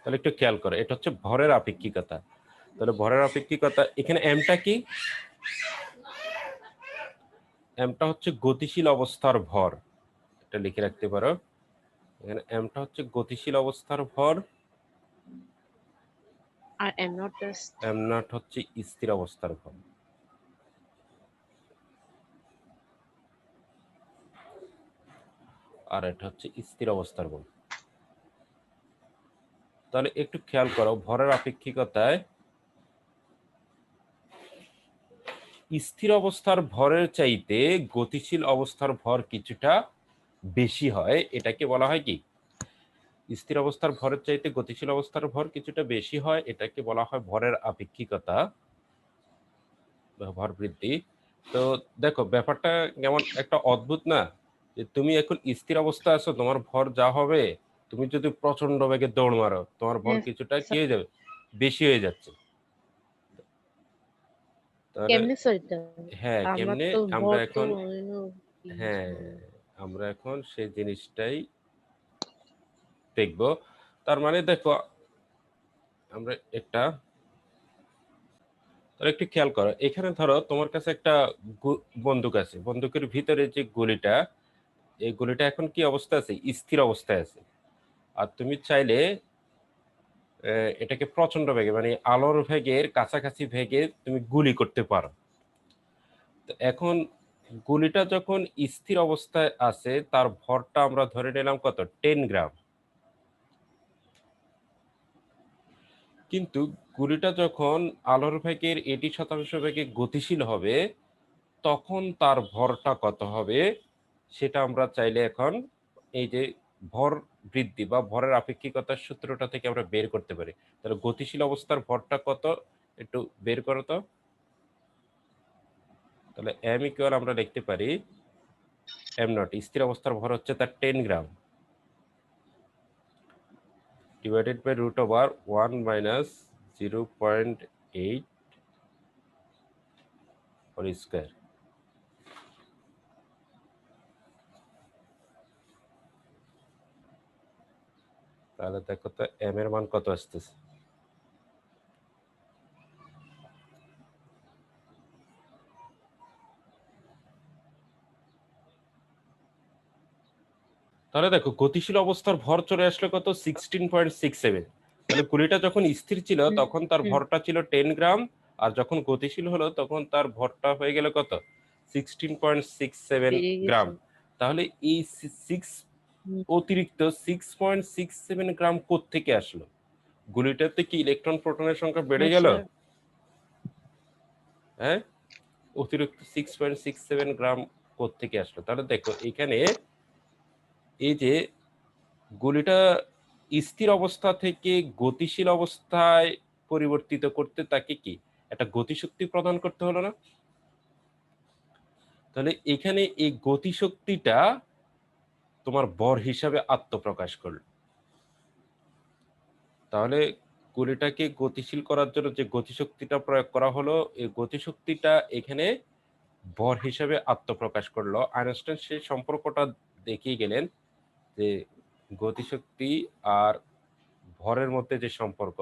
তাহলে একটু খেয়াল করো এটা হচ্ছে ভরের আপেক্ষিকতা। তাহলে ভরের আপেক্ষিকতা এখানে এমটা কি? এমটা হচ্ছে গতিশীল অবস্থার ভর। এটা লিখে রাখতে পারো। এখানে এমটা হচ্ছে গতিশীল অবস্থার ভর। আর এম নট এম নট হচ্ছে স্থির অবস্থার ভর। আর এটা হচ্ছে স্থির অবস্থার ভর। তাহলে একটু খেয়াল করো, ভরের আপেক্ষিকতায় স্থির অবস্থার ভরের চাইতে গতিশীল অবস্থার ভর কিছুটা বেশি হয়। এটাকে বলা হয় কি? স্থির অবস্থার ভরের চাইতে গতিশীল অবস্থার ভর কিছুটা বেশি হয়, এটাকে বলা হয় ভরের আপেক্ষিকতা, ভর বৃদ্ধি। তো দেখো, ব্যাপারটা যেমন একটা অদ্ভুত না? যে তুমি এখন স্থির অবস্থা আছো, তোমার ভর যা হবে তুমি যদি প্রচণ্ড বেগে দৌড় মারো তোমার বল কিছুটা কি হয়ে যাবে বেশি হয়ে যাচ্ছে। হ্যাঁ আমরা কেমনে আমরা এখন হ্যাঁ আমরা এখন সেই জিনিসটাই দেখব। তার মানে দেখো আমরা একটা তাহলে একটু খেয়াল করো এখানে ধরো তোমার কাছে একটা বন্দুক আছে। বন্দুকের ভিতরে যে গুলিটা এই গুলিটা এখন কি অবস্থা আছে? স্থির অবস্থায় আছে। আর তুমি চাইলে এটাকে প্রচণ্ড বেগে মানে আলোর ভেগের, কাছাকাছি ভেগে তুমি গুলি করতে পারো। তো এখন গুলিটা যখন স্থির অবস্থায় আছে, তার ভরটা আমরা ধরে নিলাম কত? Ten gram. কিন্তু গুলিটা যখন আলোর ভেগের এটি শতাংশ বেগে গতিশীল হবে, তখন তার ভরটা কত হবে, সেটা আমরা চাইলে এখন এই যে ভর বৃদ্ধি বা ভরের আপেক্ষিকতার সূত্রটা থেকে আমরা বের করতে পারি। তাহলে গতিশীল অবস্থার ভরটা কত? একটু বের করো তো। তাহলে এম ইকুয়াল আমরা লিখতে পারি এম নট স্থির অবস্থার ভর হচ্ছে তার ten gram divided by root over one minus zero point eight square তাহলে দেখো তো এম এর মান কত আসতেছে? তাহলে দেখো গতিশীল অবস্থার ভর চলে আসলো কত? সিক্সটিন পয়েন্ট সিক্স সেভেন তাহলে গুলিটা যখন স্থির ছিল তখন তার ভরটা ছিল টেন গ্রাম আর যখন গতিশীল হলো তখন তার ভরটা হয়ে গেল কত? Sixteen point six seven gram তাহলে এই সিক্স। অতিরিক্ত six point six seven gram থেকে আসলো? গুলিটাতে কি ইলেকট্রন প্রোটনের সংখ্যা বেড়ে গেল? আচ্ছা। হ্যাঁ? অতিরিক্ত six point six seven gram থেকে আসলো? তাহলে দেখো এখানে এই যে গুলিটা স্থির অবস্থা থেকে গতিশীল অবস্থায় পরিবর্তিত করতে তাকে কি? একটা গতিশক্তি প্রদান করতে হলো না? তাহলে এখানে এই গতিশক্তিটা তোমার বর হিসাবে আত্মপ্রকাশ করল। তাহলে গুলিটাকে গতিশীল করার জন্য যে গতিশক্তিটা প্রয়োগ করা হলো, এই গতিশক্তিটা এখানে ভর হিসাবে আত্মপ্রকাশ করল। আইনস্টাইন সেই সম্পর্কটা দেখিয়ে গেলেন যে গতিশক্তি আর ভরের মধ্যে যে সম্পর্ক,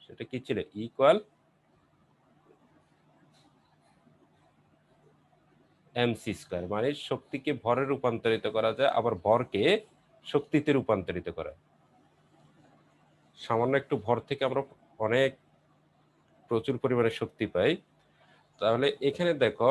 সেটা কি ছিল? ইকুয়াল এমসি স্কোয়ার মানে শক্তিকে ভরে রূপান্তরিত করা যায়, আবার ভরকে শক্তিতে রূপান্তরিত করা সামান্য একটু ভর থেকে আমরা অনেক প্রচুর পরিমাণে শক্তি পাই। তাহলে এখানে দেখো,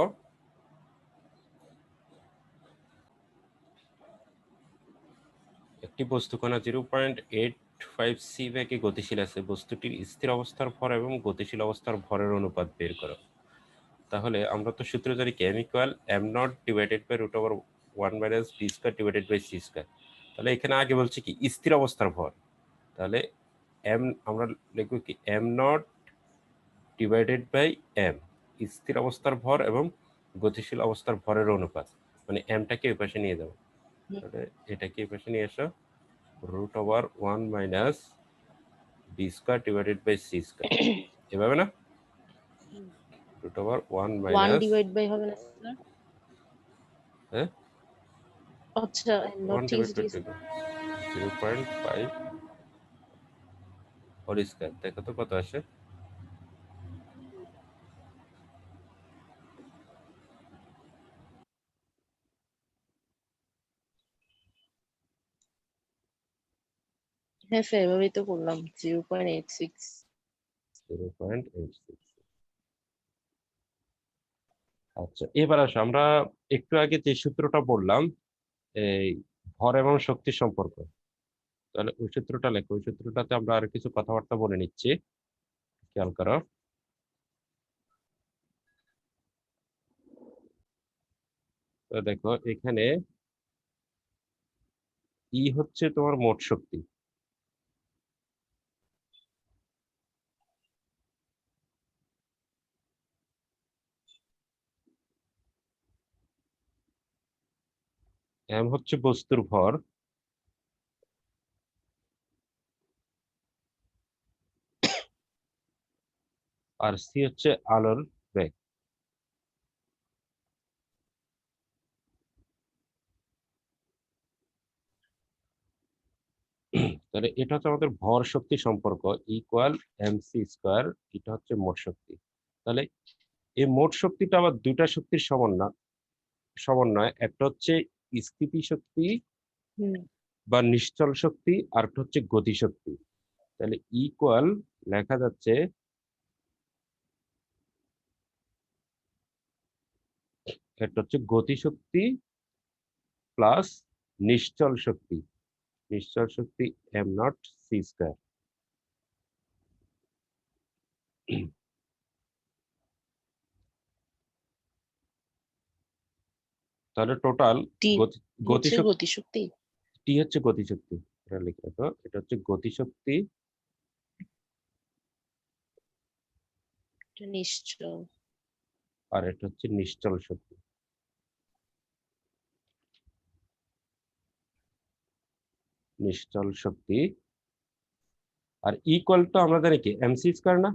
একটি বস্তু বস্তুকণা zero point eight five C ব্যাগে গতিশীল আছে। বস্তুটির স্থির অবস্থার ভর এবং গতিশীল অবস্থার ভরের অনুপাত বের করো। তাহলে আমরা তো সূত্র জানি M equal M naught divided by root over one minus B square divided by C square তাহলে এখানে আগে বলছি কি, স্থির অবস্থার ভর। তাহলে এম আমরা লিখব কি M naught divided by M স্থির অবস্থার ভর এবং গতিশীল অবস্থার ভরের অনুপাত। মানে এমটাকে ওই পাশে নিয়ে যাব। তাহলে এটাকে ওই পাশে নিয়ে এসো root over one minus B square divided by C square এভাবে না। Root over one one minus divide by হবে না স্যার হ্যাঁ? আচ্ছা zero point five whole square দেখো তো কত আসে? হ্যাঁ স্যার এভাবেই তো করলাম। Zero point eight six zero point eight six আচ্ছা এবার আসো, আমরা একটু আগে যে সূত্রটা বললাম, এই ভর এবং শক্তি সম্পর্ক, তাহলে ওই সূত্রটা লেখো, ওই সূত্রটাতে আমরা আর কিছু কথাবার্তা বলে নিচ্ছি, খেয়াল করো। দেখো, এখানে ই হচ্ছে তোমার মোট শক্তি এম হচ্ছে বস্তুর ভর। আর সি হচ্ছে আলোর বেগ। তাহলে এটা হচ্ছে আমাদের ভর শক্তি সম্পর্ক ইকুয়াল এম সি স্কোয়ার এটা হচ্ছে মোট শক্তি। তাহলে এই মোট শক্তিটা আবার দুইটা শক্তির সমন্বয় সমন্বয়, একটা হচ্ছে স্থিতি শক্তি বা নিশ্চল শক্তি আর একটা হচ্ছে গতি শক্তি। তাহলে ইকুয়াল লেখা যাচ্ছে একটা হচ্ছে গতি শক্তি প্লাস নিশ্চল শক্তি। নিশ্চল শক্তি এম নট সি স্কোয়ার তাহলে টোটাল গতিশক্তি টি হচ্ছে গতিশক্তি এটা লিখে রাখো এটা হচ্ছে গতিশক্তি। এটা আর এটা হচ্ছে নিশ্চল শক্তি। নিশ্চল শক্তি। আর ইকুয়াল তো আমরা জানি কি? এমসি স্কোয়ার না?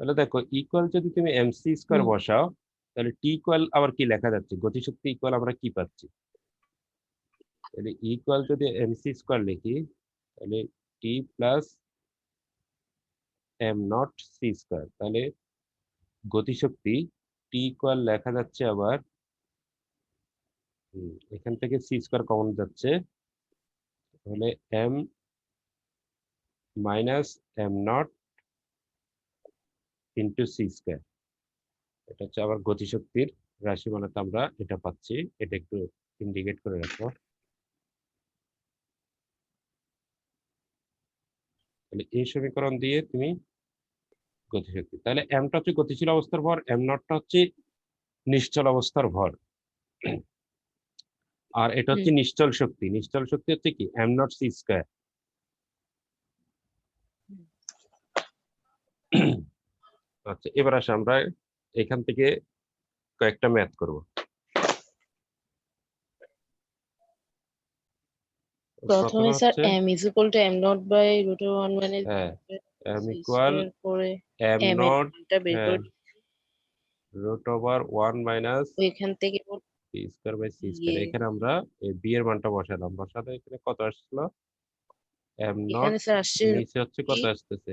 তাহলে দেখো ইকুয়াল যদি তুমি এমসি স্কোয়ার বসাও তাহলে টি ইকুয়াল আবার কি লেখা যাচ্ছে? গতিশক্তি ইকুয়াল আমরা কি পাচ্ছি? তাহলে ইকুয়াল যদি এমসি স্কোয়ার লিখি, তাহলে T plus M naught C square তাহলে গতিশক্তি টি ইকুয়াল লেখা যাচ্ছে আবার এখান থেকে সি স্কোয়ার কমন যাচ্ছে। তাহলে M minus M naught into C square এটা হচ্ছে আবার গতিশক্তির রাশি রাশিমালাতে আমরা এটা পাচ্ছি। এটা একটু ইন্ডিকেট করে রাখো তাহলে এই সমীকরণ দিয়ে তুমি গতিশক্তি। তাহলে এমটা হচ্ছে গতিশীল অবস্থার ভর এম নটটা হচ্ছে নিশ্চল অবস্থার ভর। আর এটা হচ্ছে নিশ্চল শক্তি। নিশ্চল শক্তি হচ্ছে কি? এম নট সি স্কোয়ার আচ্ছা এবার আসে আমরা এখান থেকে কয়েকটা ম্যাথ করব। প্রথমে স্যার হ্যাঁ করে বের হ্যাঁ, থেকে ওর বাই সি স্কোয়ার ইয়ে। এখানে আমরা এর মানটা বসালাম। বসালে এখানে কত নট এখানে স্যার আসছে নিচে হচ্ছে কত আসতেছে?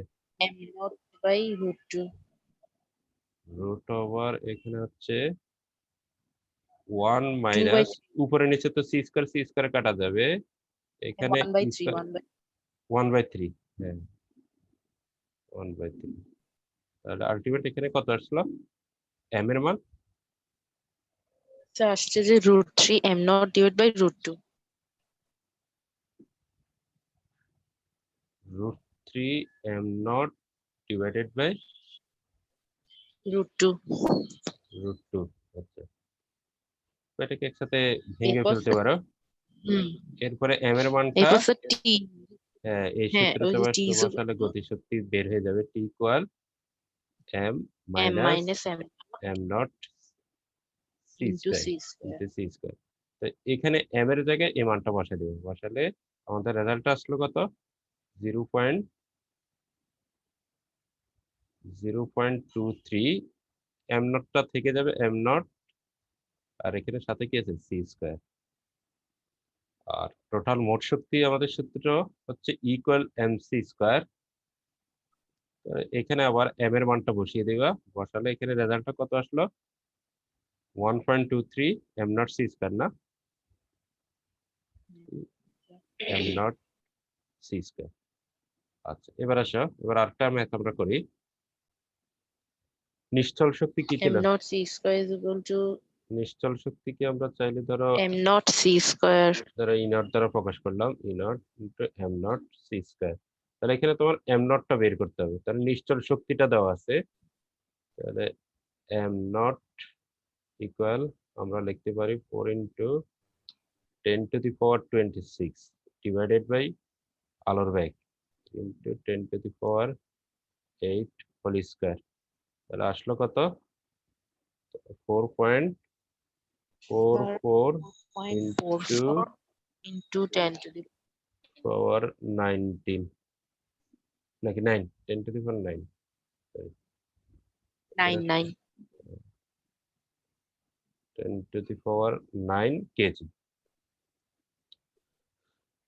রুট ওভার এখানে হচ্ছে ওয়ান মাইনাস উপরে নিচে তো সি স্কোয়ার সি স্কোয়ার কাটা যাবে। এখানে ওয়ান বাই থ্রি হ্যাঁ। ওয়ান বাই থ্রি তাহলে আলটিমেট এখানে কত আসলো? এম এর মান? আসছে যে root three M naught divide by root two root three M naught divided by root two root two আচ্ছা এটাকে একসাথে ভেঙে ফেলতে পারো। এরপরে এম এর মানটা এরপর স্যার টি হ্যাঁ এই হ্যাঁ, is বসালে গতিশক্তি বের হয়ে যাবে T equal M minus M naught C square তো এখানে এম এর জায়গায় এই মানটা বসা দেবে। বসালে আমাদের রেজাল্টটা আসলো কত? Zero point zero point two three M নটটা থেকে যাবে এম নট আর এখানে সাথে কি আছে? সি স্কয়ার আর টোটাল মোট শক্তি আমাদের সূত্র হচ্ছে ইকুয়াল এম সি স্কয়ার এখানে আবার এম এর মানটা বসিয়ে দিবা। বসালে এখানে রেজাল্টটা কত আসলো? One point two three M naught C square না? এম নট সি স্কোয়ার আচ্ছা এবার আসো। এবার আরেকটা ম্যাথ আমরা করি। নিশ্চল শক্তি কি m ছিল? not c square is equal to নিশ্চল শক্তিকে আমরা চাইলে ধরো m not c square. দ্বারা ই নট দ্বারা প্রকাশ করলাম E naught into M naught C square তাহলে এখানে তোমার এম নটটা বের করতে হবে। তাহলে নিশ্চল শক্তিটা দেওয়া আছে। তাহলে এম নট ইকুয়াল আমরা লিখতে পারি four into ten to the power twenty six divided by আলোর bag into ten to the power eight whole square তাহলে আসলো কত? Four point four four 0.44 into 10 to power nineteen নাকি nine ten to the power nine 99 ten to the power nine KG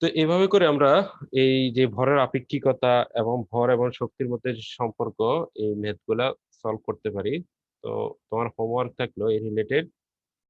তো এভাবে করে আমরা এই যে ভরের আপেক্ষিকতা এবং ভর এবং শক্তির মধ্যে সম্পর্ক এই ম্যাথগুলা সলভ করতে পারি। তো তোমার হোমওয়ার্ক থাকল এই রিলেটেড